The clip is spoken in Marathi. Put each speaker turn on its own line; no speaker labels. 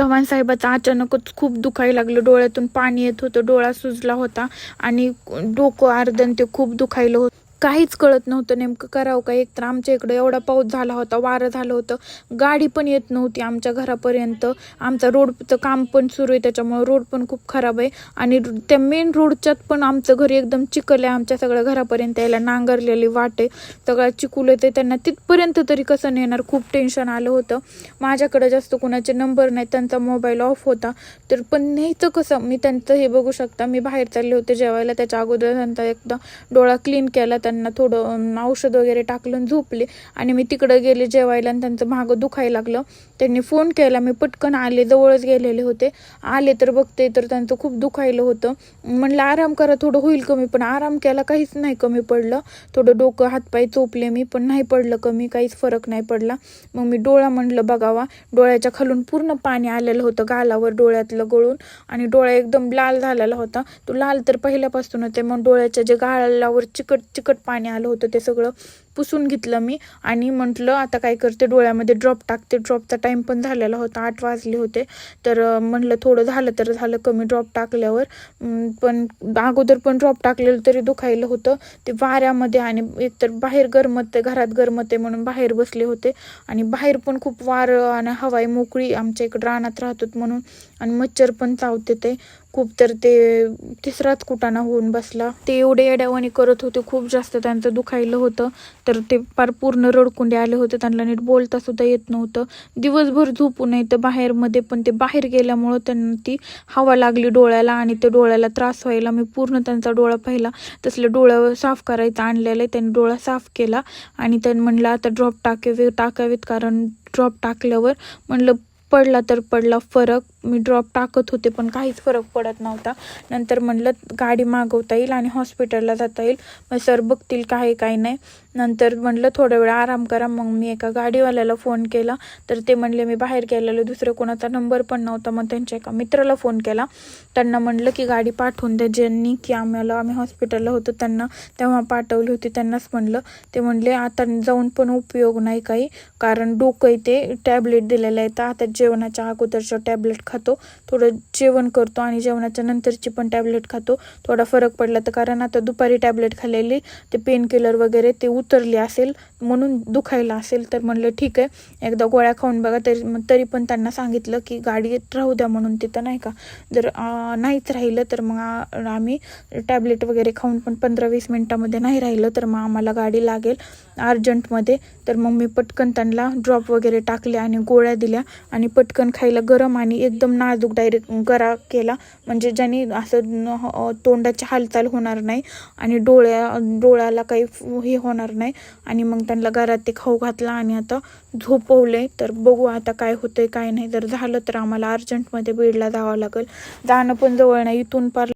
चव्हाण साहेबाचं अचानकच खूप दुखायला लागलं. डोळ्यातून पाणी येत होतं डोळा सुजला होता आणि डोकं अर्धन ते खूप दुखायलं होतं. काहीच कळत नव्हतं नेमकं करावं का? एक तर आमच्या इकडं एवढा पाऊस झाला होता वारं झालं होतं गाडी पण येत नव्हती आमच्या घरापर्यंत. आमचा रोडचं काम पण सुरू आहे त्याच्यामुळे रोड पण खूप खराब आहे. आणि त्या मेन रोडच्यात पण आमचं घर एकदम चिखल आहे आमच्या सगळ्या घरापर्यंत यायला नांगरलेली वाट आहे. सगळं चिकुलं येते त्यांना तिथपर्यंत तरी कसं नेणार? खूप टेन्शन आलं होतं. माझ्याकडं जास्त कोणाचे नंबर नाही त्यांचा मोबाईल ऑफ होता. तर पण न्यायचं कसं? मी त्यांचं हे बघू शकता. मी बाहेर चालले होते जेवायला त्याच्या अगोदर त्यांचा एकदा डोळा क्लीन केला त्यांना थोडं औषध वगैरे टाकलं झोपले. आणि मी तिकडं गेले जेवायला आणि त्यांचं मागं दुखायला लागलं. त्यांनी फोन केला. मी पटकन आले जवळच गेलेले होते. आले तर बघते तर त्यांचं खूप दुखायलं होतं. म्हणलं आराम करा थोडं होईल कमी. पण आराम केला काहीच नाही कमी पडलं. थोडं डोकं हातपाय चोपले मी पण नाही पडलं कमी. काहीच फरक नाही पडला. मग मी डोळा म्हणलं बघावा. डोळ्याच्या खालून पूर्ण पाणी आलेलं होतं गालावर डोळ्यातलं गळून. आणि डोळा एकदम लाल झालेला होता. तो लाल तर पहिल्यापासूनच आहे मग डोळ्याच्या जे गाळावर चिकट चिकट पाणी आलं होतं ते सगळं पुसून घेतलं मी. आणि म्हटलं आता काय करते डोळ्यामध्ये ड्रॉप टाकते. ड्रॉपचा टाईम पण झालेला होता आठ वाजले होते. तर म्हटलं थोडं झालं तर झालं कमी ड्रॉप टाकल्यावर. पण अगोदर पण ड्रॉप टाकलेलं तरी दुखायलं होतं. ते वाऱ्यामध्ये आणि एकतर बाहेर गरमत आहे घरात गरमत आहे म्हणून बाहेर बसले होते. आणि बाहेर पण खूप वारं आणि हवाई मोकळी. आमच्या इकडं रानात राहतात म्हणून. आणि मच्छर पण चावते ते. खूप तर ते तिसराच कुटाणा होऊन बसला. ते एवढे येड्यावानी करत होते खूप जास्त त्यांचं दुखायलं होतं. तर ते फार पूर्ण रडकुंडे आले होते त्यांना नीट बोलता सुद्धा येत नव्हतं. दिवसभर झोपू नये तर बाहेरमध्ये पण ते बाहेर गेल्यामुळं त्यांना ती हवा लागली डोळ्याला आणि ते डोळ्याला त्रास व्हायला. मी पूर्ण त्यांचा डोळा पाहिला. तसल्या डोळ्यावर साफ करायचं आणलेला आहे. त्यांनी डोळा साफ केला आणि त्यांनी म्हणलं आता ड्रॉप टाकावे टाकावेत. कारण ड्रॉप टाकल्यावर म्हणलं पडला तर पडला फरक मी ड्रॉप टाकत होते पण काहीच फरक पडत नव्हता. नंतर म्हणलं गाडी मागवता येईल आणि हॉस्पिटलला जाता येईल. मग सर बघतील काय काय नाही. नंतर म्हणलं थोडा वेळ आराम करा. मग मी एका गाडीवाल्याला फोन केला. तर ते म्हणले मी बाहेर गेलेलो दुसरं कोणाचा नंबर पण नव्हता. मग त्यांच्या एका मित्राला फोन केला. त्यांना म्हणलं की गाडी पाठवून द्या ज्यांनी की आम्हाला आम्ही हॉस्पिटलला होतो. त्यांना तेव्हा पाठवली होती. त्यांनाच म्हणलं. ते म्हणले आता जाऊन पण उपयोग नाही काही कारण डोकं आहे ते टॅबलेट दिलेलं आहे. तर आता जेवणाच्या अगोदरच्या टॅबलेट खातो. थोडं जेवण करतो आणि जेवणाच्या नंतरची पण टॅबलेट खातो. थोडा फरक पडला तर कारण आता दुपारी टॅबलेट खाल्लेली ते पेनकिलर वगैरे ते उतरली असेल म्हणून दुखायला असेल तर म्हणलं ठीक आहे. एकदा गोळ्या खाऊन बघा तरी तरी पण त्यांना सांगितलं की गाडीत राहू द्या म्हणून तिथं नाही का? जर नाहीच राहिलं तर मग आम्ही टॅबलेट वगैरे खाऊन पण पंधरा वीस मिनटामध्ये नाही राहिलं तर मग आम्हाला गाडी लागेल अर्जंटमध्ये. तर मग मी पटकन त्यांना ड्रॉप वगैरे टाकले आणि गोळ्या दिल्या आणि पटकन खायला गरम आणि एकदम नाजूक डायरेक्ट गरा केला. म्हणजे ज्याने असं तोंडाची हालचाल होणार नाही आणि डोळ्या डोळ्याला काही हे होणार होणार नाही. आणि मग त्यांना घरात ते खाऊ घातला आणि आता झोपवले तर बघू आता काय होतंय काय नाही. जर झालं तर आम्हाला अर्जंटमध्ये बीडला जावं लागेल. जाणं पण जवळ नाही. इथून पार